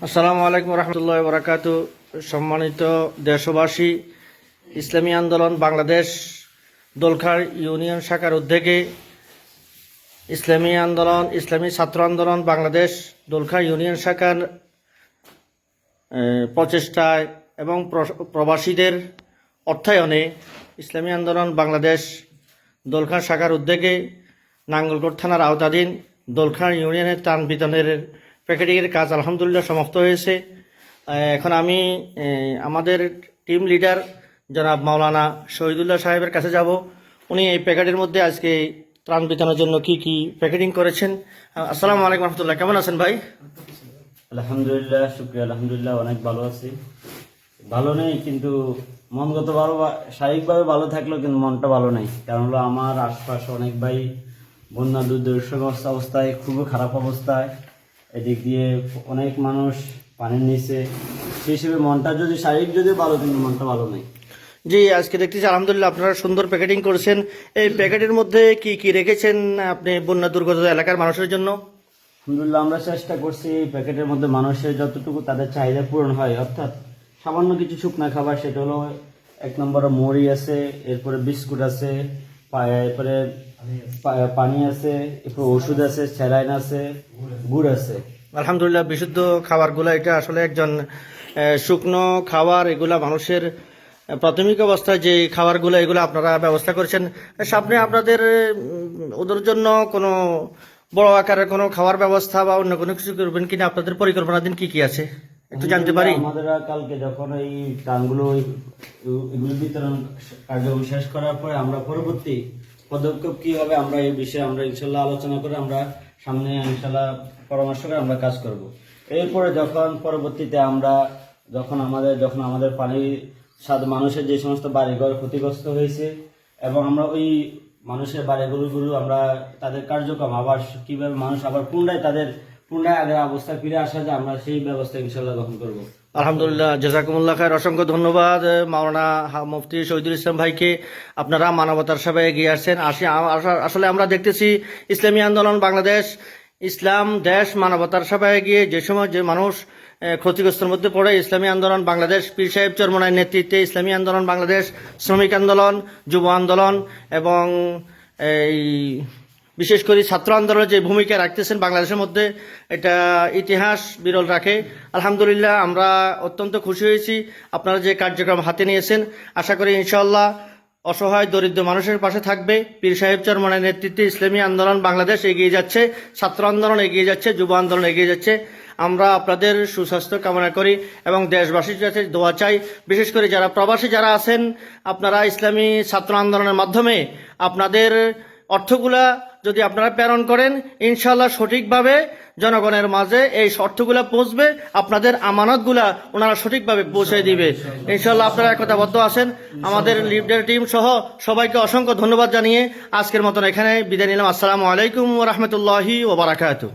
আসসালামু আলাইকুম রহমতুল্লাহ বরাকাত সম্মানিত দেশবাসী, ইসলামী আন্দোলন বাংলাদেশ দোলখার ইউনিয়ন শাখার উদ্যোগে ইসলামী আন্দোলন, ইসলামী ছাত্র আন্দোলন বাংলাদেশ দোলখা ইউনিয়ন শাখার প্রচেষ্টায় এবং প্র- প্রবাসীদের অর্থায়নে ইসলামী আন্দোলন বাংলাদেশ দোলখা শাখার উদ্যোগে নাঙ্গলকোট থানার আওতাধীন দোলখার ইউনিয়নের ত্রাণ বিতরণের প্যাকেটিংয়ের কাজ আলহামদুলিল্লাহ সমাপ্ত হয়েছে। এখন আমি আমাদের টিম লিডার জনাব মাওলানা শহীদুল্লাহ সাহেবের কাছে যাব। উনি এই প্যাকেটের মধ্যে আজকে ত্রাণ বিতরণের জন্য কি কি প্যাকেটিং করেছেন। আসসালামু আলাইকুম রহমতুল্লাহ, কেমন আছেন ভাই? আলহামদুলিল্লাহ, শুক্রিয়া, আলহামদুলিল্লাহ, অনেক ভালো আছি। ভালো নেই, কিন্তু মনগত ভালো, শারীরিকভাবে ভালো থাকলেও কিন্তু মনটা ভালো নেই। কারণ হলো আমার আশপাশে অনেক ভাই, বন্যা দুর্দর্শগ্রস্ত অবস্থায়, খুবই খারাপ অবস্থায়। এদিক দিয়ে অনেক মানুষ পানির নিচে। সেই হিসেবে মনটা যদি শারীরিক যদি ভালো কিন্তু মনটা ভালো নেই। জি আজকে দেখতেছি আলহামদুলিল্লাহ আপনারা সুন্দর প্যাকেটিং করেছেন। এই প্যাকেটের মধ্যে কি কি রেখেছেন আপনি বন্যা দুর্গত এলাকার মানুষের জন্য? আলহামদুলিল্লাহ আমরা চেষ্টা করছি এই প্যাকেটের মধ্যে মানুষের যতটুকু তাদের চাহিদা পূরণ হয় অর্থাৎ সামান্য কিছু শুকনা খাবার সেটা হলো এক নম্বরে মুড়ি আছে এরপরে বিস্কুট আছে এরপরে পানি আছে এরপরে ওষুধ আছে স্যালাইন আছে। গুড় আছে। আলহামদুলিল্লাহ বিশুদ্ধ খাবারগুলো এটা আসলে একজন শুকনো খাবার এগুলা মানুষের প্রাথমিক অবস্থায় যে খাবারগুলো এগুলো আপনারা ব্যবস্থা করেছেন। সামনে আপনাদের ওদের জন্য কোনো বড় আকারের কোনো খাবার ব্যবস্থা বা অন্য কোনো কিছু করবেন কিনা আপনাদের পরিকল্পনা দিন কি কি আছে? একটু জানতে পারি? আমাদের কালকে যখন এই টানগুলো এগুলো বিতরণ কার্যক্রম শেষ করার পরে আমরা পরবর্তী পদক্ষেপ কি হবে আমরা এই বিষয়ে আমরা ইনশাল্লাহ আলোচনা করে আমরা সামনে ইনশাল্লাহ পরামর্শ করে আমরা কাজ করব। এরপরে যখন পরবর্তীতে আমরা যখন আমাদের যখন আমাদের পানি সাদ মানুষের যে সমস্ত বাড়িঘর ক্ষতিগ্রস্ত হয়েছে এবং আমরা ওই মানুষের বাড়িগুলো আমরা তাদের কার্যক্রম আবার কীভাবে মানুষ আবার পুনরায় তাদের পুনরায় আগের অবস্থায় ফিরে আসা যায়, আমরা সেই ব্যবস্থা ইনশাল্লাহ গ্রহণ করব। আলহামদুলিল্লাহ, জাজাকুমুল্লাহ খায়ের অসংখ্য ধন্যবাদ মাওলানা মুফতি শহীদুল ইসলাম ভাইকে। আপনারা মানবতার সেবায় এগিয়ে আসছেন। আসি আসলে আমরা দেখতেছি ইসলামী আন্দোলন, বাংলাদেশ, ইসলাম, দেশ, মানবতার সেবায় এগিয়ে যে সময় যে মানুষ ক্ষতিগ্রস্তের মধ্যে পড়ে, ইসলামী আন্দোলন, বাংলাদেশ, পীর সাহেব চরমনায় নেতৃত্বে ইসলামী আন্দোলন, বাংলাদেশ, শ্রমিক আন্দোলন, যুব আন্দোলন এবং এই বিশেষ করে ছাত্র আন্দোলনের যে ভূমিকা রাখতেছেন বাংলাদেশের মধ্যে, এটা ইতিহাস বিরল রাখে। আলহামদুলিল্লাহ, আমরা অত্যন্ত খুশি হয়েছি। আপনারা যে কার্যক্রম হাতে নিয়েছেন, আশা করি ইনশাল্লাহ অসহায় দরিদ্র মানুষের পাশে থাকবে। পীর সাহেব চরমনের নেতৃত্বে ইসলামী আন্দোলন বাংলাদেশ এগিয়ে যাচ্ছে, ছাত্র আন্দোলন এগিয়ে যাচ্ছে, যুব আন্দোলন এগিয়ে যাচ্ছে। আমরা আপনাদের সুস্বাস্থ্য কামনা করি এবং দেশবাসীর কাছে দোয়া চাই। বিশেষ করে যারা প্রবাসী যারা আছেন, আপনারা ইসলামী ছাত্র আন্দোলনের মাধ্যমে আপনাদের অর্থগুলা যদি আপনারা প্রেরণ করেন ইনশাল্লাহ সঠিকভাবে জনগণের মাঝে এই অর্থগুলা পৌঁছবে, আপনাদের আমানতগুলা ওনারা সঠিকভাবে পৌঁছে দিবে। ইনশাল্লাহ আপনারা একতাবদ্ধ আছেন। আমাদের লিডার টিম সহ সবাইকে অসংখ্য ধন্যবাদ জানিয়ে আজকের মতন এখানে বিদায় নিলাম। আসসালামু আলাইকুম রহমতুল্লাহি ওবরাকাতু